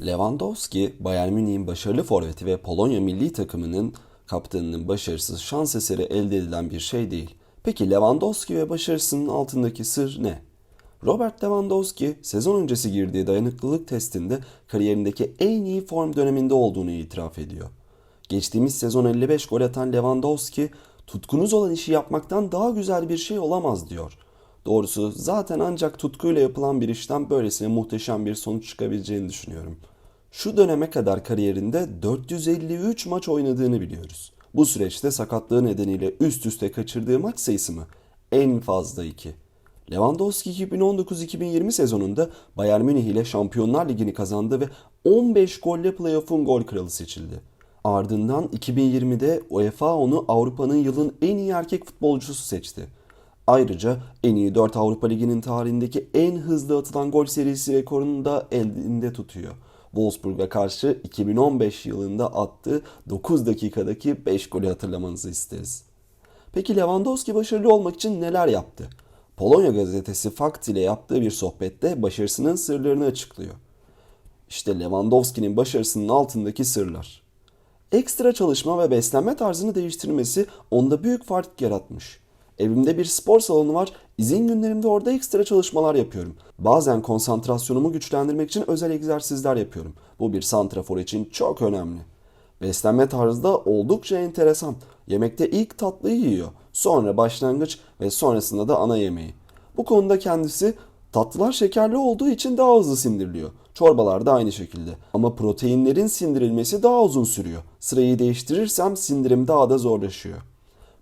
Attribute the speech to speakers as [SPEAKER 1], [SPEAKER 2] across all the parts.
[SPEAKER 1] Lewandowski, Bayern Münih'in başarılı forveti ve Polonya milli takımının kaptanının başarısız şans eseri elde edilen bir şey değil. Peki Lewandowski ve başarısının altındaki sır ne? Robert Lewandowski sezon öncesi girdiği dayanıklılık testinde kariyerindeki en iyi form döneminde olduğunu itiraf ediyor. Geçtiğimiz sezon 55 gol atan Lewandowski, tutkunuz olan işi yapmaktan daha güzel bir şey olamaz diyor. Doğrusu zaten ancak tutkuyla yapılan bir işten böylesine muhteşem bir sonuç çıkabileceğini düşünüyorum. Şu döneme kadar kariyerinde 453 maç oynadığını biliyoruz. Bu süreçte sakatlığı nedeniyle üst üste kaçırdığı maç sayısı mı? En fazla 2. Lewandowski 2019-2020 sezonunda Bayern Münih ile Şampiyonlar Ligi'ni kazandı ve 15 golle playoff'un gol kralı seçildi. Ardından 2020'de UEFA onu Avrupa'nın yılın en iyi erkek futbolcusu seçti. Ayrıca en iyi 4 Avrupa Ligi'nin tarihindeki en hızlı atılan gol serisi rekorunu da elinde tutuyor. Wolfsburg'a karşı 2015 yılında attığı 9 dakikadaki 5 golü hatırlamanızı isteriz. Peki Lewandowski başarılı olmak için neler yaptı? Polonya gazetesi Fakt ile yaptığı bir sohbette başarısının sırlarını açıklıyor. İşte Lewandowski'nin başarısının altındaki sırlar. Ekstra çalışma ve beslenme tarzını değiştirmesi onda büyük fark yaratmış. Evimde bir spor salonu var. İzin günlerimde orada ekstra çalışmalar yapıyorum. Bazen konsantrasyonumu güçlendirmek için özel egzersizler yapıyorum. Bu bir santrafor için çok önemli. Beslenme tarzı da oldukça enteresan. Yemekte ilk tatlıyı yiyor. Sonra başlangıç ve sonrasında da ana yemeği. Bu konuda kendisi tatlılar şekerli olduğu için daha hızlı sindiriliyor. Çorbalar da aynı şekilde. Ama proteinlerin sindirilmesi daha uzun sürüyor. Sırayı değiştirirsem sindirim daha da zorlaşıyor.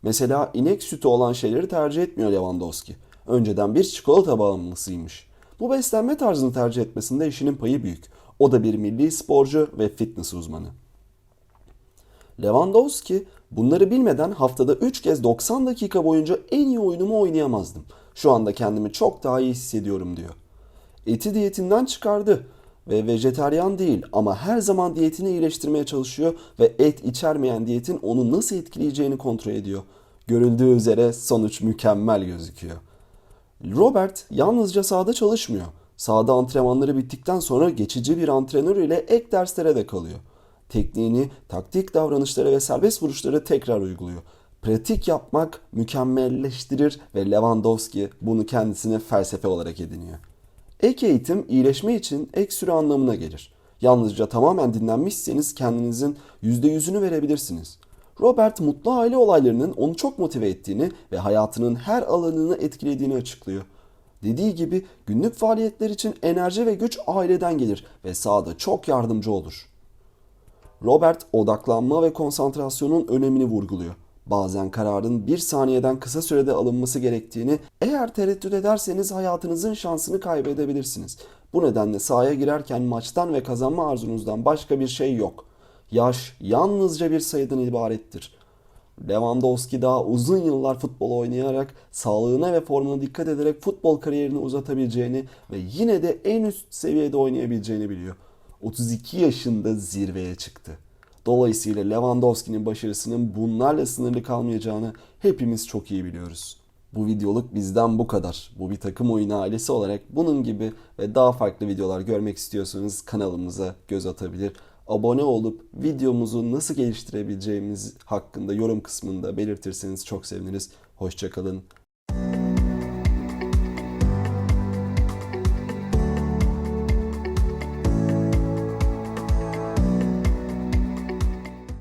[SPEAKER 1] Mesela inek sütü olan şeyleri tercih etmiyor Lewandowski. Önceden bir çikolata bağımlısıymış. Bu beslenme tarzını tercih etmesinde işinin payı büyük. O da bir milli sporcu ve fitness uzmanı. Lewandowski bunları bilmeden haftada 3 kez 90 dakika boyunca en iyi oyunumu oynayamazdım. Şu anda kendimi çok daha iyi hissediyorum diyor. Eti diyetinden çıkardı ve vejeteryan değil ama her zaman diyetini iyileştirmeye çalışıyor ve et içermeyen diyetin onu nasıl etkileyeceğini kontrol ediyor. Görüldüğü üzere sonuç mükemmel gözüküyor. Robert yalnızca sahada çalışmıyor. Sahada antrenmanları bittikten sonra geçici bir antrenör ile ek derslere de kalıyor. Tekniğini, taktik davranışları ve serbest vuruşları tekrar uyguluyor. Pratik yapmak mükemmelleştirir ve Lewandowski bunu kendisine felsefe olarak ediniyor. Ek eğitim iyileşme için ek süre anlamına gelir. Yalnızca tamamen dinlenmişseniz kendinizin %100'ünü verebilirsiniz. Robert mutlu aile olaylarının onu çok motive ettiğini ve hayatının her alanını etkilediğini açıklıyor. Dediği gibi günlük faaliyetler için enerji ve güç aileden gelir ve sahada çok yardımcı olur. Robert odaklanma ve konsantrasyonun önemini vurguluyor. Bazen kararın bir saniyeden kısa sürede alınması gerektiğini, eğer tereddüt ederseniz hayatınızın şansını kaybedebilirsiniz. Bu nedenle sahaya girerken maçtan ve kazanma arzunuzdan başka bir şey yok. Yaş yalnızca bir sayıdan ibarettir. Lewandowski daha uzun yıllar futbol oynayarak sağlığına ve formuna dikkat ederek futbol kariyerini uzatabileceğini ve yine de en üst seviyede oynayabileceğini biliyor. 32 yaşında zirveye çıktı. Dolayısıyla Lewandowski'nin başarısının bunlarla sınırlı kalmayacağını hepimiz çok iyi biliyoruz. Bu videoluk bizden bu kadar. Bu bir takım oyunu ailesi olarak bunun gibi ve daha farklı videolar görmek istiyorsanız kanalımıza göz atabilir. Abone olup videomuzu nasıl geliştirebileceğimiz hakkında yorum kısmında belirtirseniz çok seviniriz. Hoşçakalın.